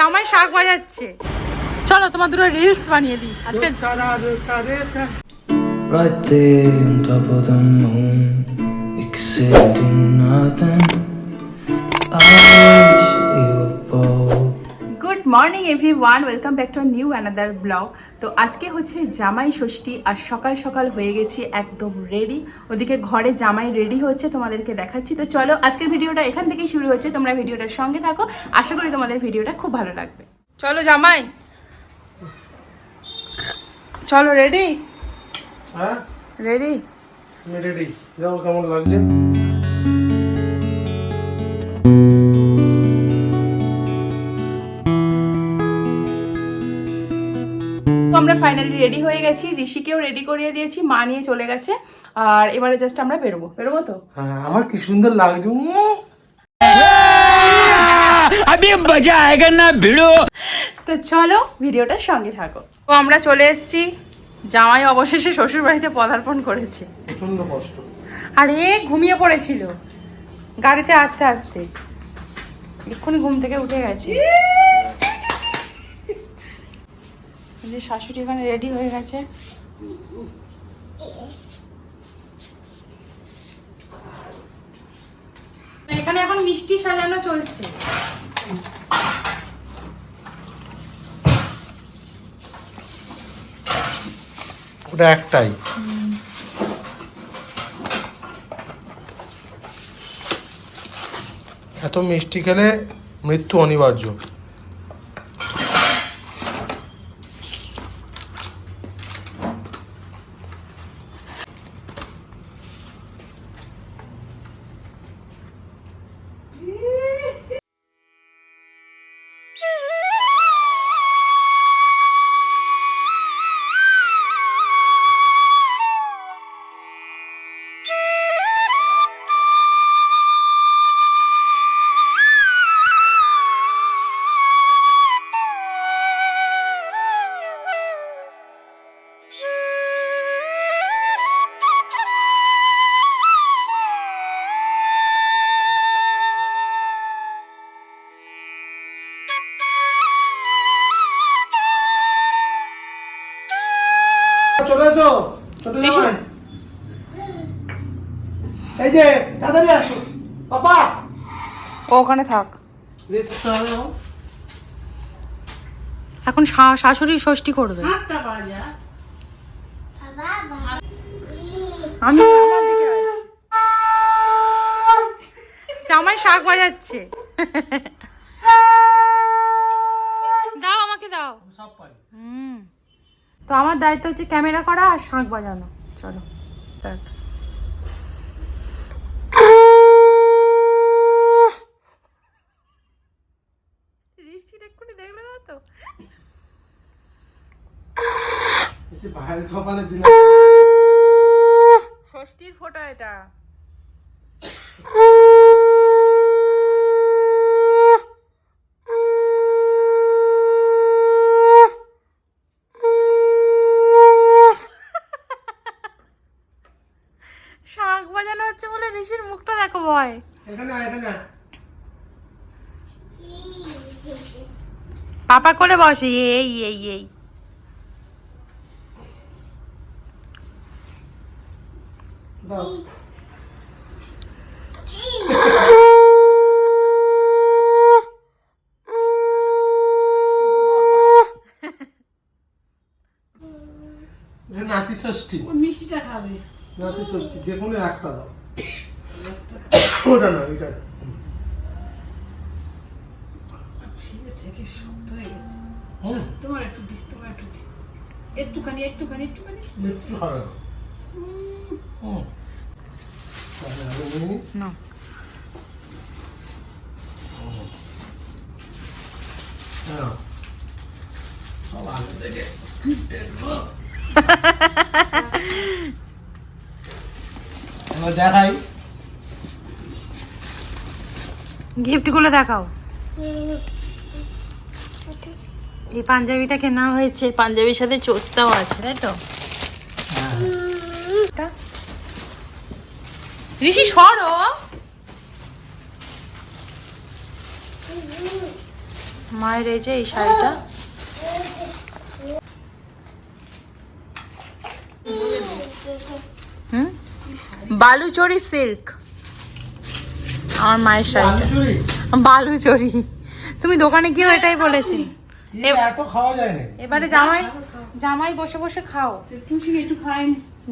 জামাই শাক বাজাচ্ছে চলো তোমার দুটো রিলস বানিয়ে দিই আজকে Right there on top of the moon, we could sit and do nothing. I morning everyone welcome back to new another blog তো আজকে হচ্ছে জামাই ষষ্ঠী আর সকাল সকাল হয়ে গেছি একদম রেডি ওদিকে ঘরে জামাই রেডি হচ্ছে তোমাদেরকে দেখাচ্ছি। তো চলো আজকের ভিডিওটা এখান থেকেই শুরু হচ্ছে। তোমরা ভিডিওটার সঙ্গে থাকো। আশা করি তোমাদের ভিডিওটা খুব ভালো লাগবে। চলো জামাই। চলো রেডি হ্যাঁ? রেডি রেডি দেখো কেমন লাগছে? রেডি হয়ে গেছি ঋষিকেও রেডি করিয়ে দিয়েছি মা নিয়ে চলে গেছে। আর এবারে জাস্ট আমরা বেরোবো। বেরোবো তো? হ্যাঁ, আমার কি সুন্দর লাগছে আমি মজা আয়েগা না ভিড়ো তো চলো ভিডিওটার সঙ্গে থাকো। তো আমরা চলে এসেছি জামাই অবশেষে শ্বশুর বাড়িতে পদার্পণ করেছে। প্রচণ্ড কষ্ট। আরে ঘুমিয়ে পড়েছিল। গাড়িতে আস্তে আস্তে। এক্ষুনি ঘুম থেকে উঠে গেছে। যে শাশুড়ি এখানে রেডি হয়ে গেছে। এখানে এখন মিষ্টি সাজানো চলছে। ওটা একটাই। এত মিষ্টি খেলে মৃত্যু অনিবার্য। ছোট জামাই। এই যে তাড়াতাড়ি আসো। বাবা ওখানে থাক। এখন। শাশুড়ি ষষ্ঠী করবে। আমি আমার জামাই শাক বাজাচ্ছে। দাও আমাকে দাও। সব পারি। হুম। তো আমার দায়িত্ব হচ্ছে ক্যামেরা করা আর শাঁখ বাজানো। চলো ষষ্ঠীর ফোটা এটা শাঁখ বাজানো হচ্ছে বলে ঋষির মুখটা আয়। পাপা করে বসে এই এই এই নাতি ষষ্ঠী। মিষ্টিটা খাবে। নাতি ষষ্ঠী যে কোনো একটা দাও। ওটা না এটা। ফ্রিজে থেকে শক্ত হয়ে গেছে। তোমার একটু দি তোমার একটু দি। একটুখানি একটুখানি একটুখানি। একটু খাবে হুম। না। হ্যাঁ। সব থেকে দেখাই। গিফটগুলো দেখাও। এই পাঞ্জাবিটা কেনা হয়েছে পাঞ্জাবির সাথে চোস্তাও আছে তাই তো? ঋষি সরো। মায়ের এই যে এই শাড়িটা। হুম? বালুচরি সিল্ক। আমার মায়ের শাড়িটা। বালুচরি। তুমি দোকানে গিয়েও এটাই বলেছি এবারে জামাই জামাই বসে বসে খাও।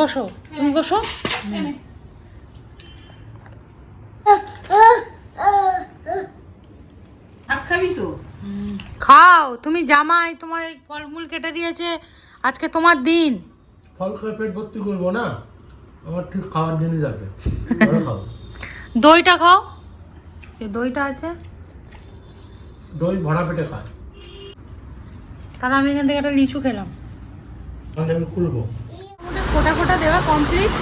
বসো। তুমি বসো। খাও। তুমি জামাই তোমার এই ফলমূল কেটে দিয়েছে। আজকে তোমার দিন। ফল খেয়ে পেট ভর্তি করব না? আমার ঠিক খাওয়ার জিনিস আছে দইটা খাও। এই দইটা আছে? দই ভরা পেটে খায়। তাহলে আমি এখান থেকে একটা লিচু খেলাম। আমি খুলবো। ফোটা ফোটা দেওয়া কমপ্লিট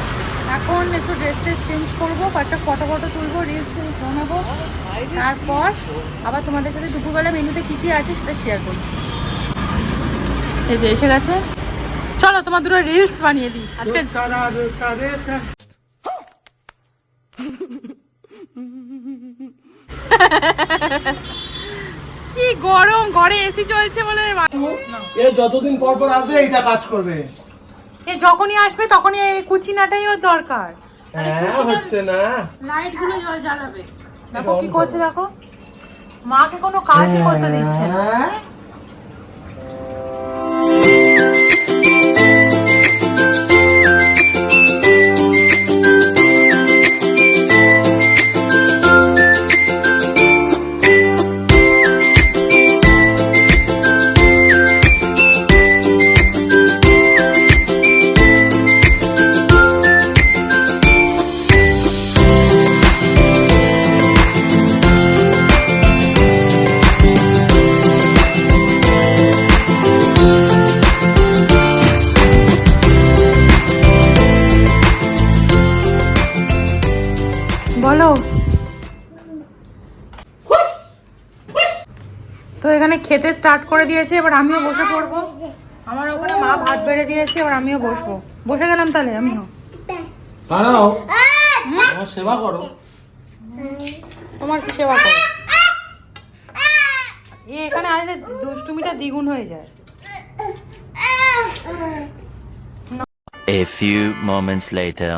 এখন একটু ড্রেস ট্রেস চেঞ্জ করব কয়েকটা ফটো ফটো তুলবো রিলস টিলস বানাবো। তারপর আবার তোমাদের সাথে দুপুরবেলা মেনুতে কী কী আছে সেটা শেয়ার করছি। এই যে এসে গেছে। চলো তোমার দুটো রিলস বানিয়ে দিই। আজকে কি গরম ঘরে এসি চলছে বলে না। এ যতদিন পর পর আসবে এটা কাজ করবে। এ যখনই আসবে তখনই এই কুচিনাটাই ওর দরকার। হ্যাঁ হচ্ছে না। লাইটগুলো জল জ্বালাবে। দেখো কি করছে দেখো। মাকে কোনো কাজই করতে দিচ্ছে না। খেতে স্টার্ট করে দিয়েছে এবার আমিও বসে পড়ব। আমার ওখানে মা ভাত বেড়ে দিয়েছে এবার আমিও বসবো। বসে গেলাম তাহলে আমিও। দাঁড়াও। আমার সেবা করো। তোমার কি সেবা করো? এ এখানে আসলে দুষ্টুমিটা দ্বিগুণ হয়ে যায়। A few moments later.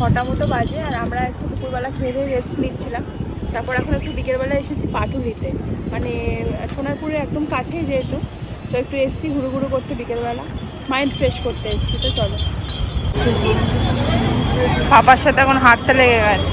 ছটা মতো বাজে আর আমরা একটু দুপুরবেলা খেয়ে দিয়ে রেস্ট নিচ্ছিলাম। তারপর এখন একটু বিকেলবেলা এসেছি পাটুলিতে। মানে সোনারপুরের একদম কাছেই যেহেতু, তো একটু এসছি ঘুরু ঘুরু করতে বিকেলবেলা। মাইন্ড ফ্রেশ করতে এসছি, তো চলো। পাপার সাথে এখন হাতটা লেগে গেছে।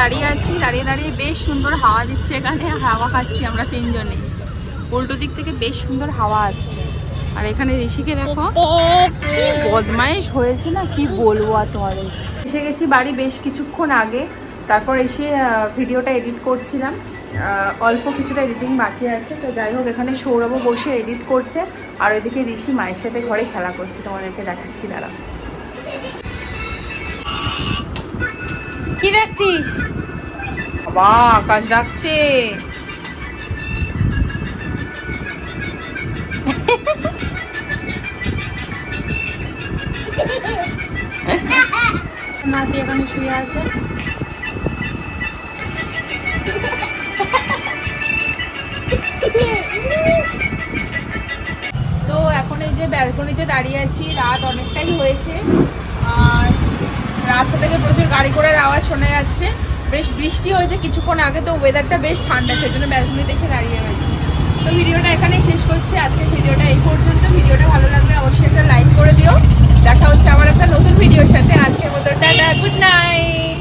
দাঁড়িয়ে আছি, দাঁড়িয়ে দাঁড়িয়ে বেশ সুন্দর হাওয়া দিচ্ছে এখানে হাওয়া খাচ্ছি আমরা তিনজনে। উল্টো দিক থেকে বেশ সুন্দর হাওয়া আসছে। আর এখানে ঋষিকে দেখো, কি বদমাইশ হয়েছে না, কি বলব আর তোমাদের। এসে গেছি বাড়ি বেশ কিছুক্ষণ আগে, তারপর এসে ভিডিওটা এডিট করছিলাম। অল্প কিছুটা এডিটিং বাকি আছে, তো যাই হোক, এখানে সৌরভও বসে এডিট করছে, আর এদিকে ঋষি মায়ের সাথে ঘরে খেলা করছে, তোমাদেরকে দেখাচ্ছি দাঁড়া কি দেখছিস? বাবা আকাশ ডাকছে। নাতি এখানে শুয়ে আছে? তো এখন এই যে ব্যালকনিতে দাঁড়িয়ে আছি রাত অনেকটাই হয়েছে। আর থেকে প্রচুর গাড়ি ঘোড়ার আওয়াজ শোনা যাচ্ছে। বেশ বৃষ্টি হয়েছে কিছুক্ষণ আগে, তো ওয়েদারটা বেশ ঠান্ডা সেই জন্য ব্যালকনিতে এসে দাঁড়িয়ে রয়েছে। তো ভিডিওটা এখানেই শেষ করছি। আজকে ভিডিওটা এই পর্যন্ত। ভিডিওটা ভালো লাগলে অবশ্যই একটা লাইক করে দিও। দেখা হচ্ছে আমার একটা নতুন ভিডিওর সাথে। আজকের মতো টাটা গুড নাইট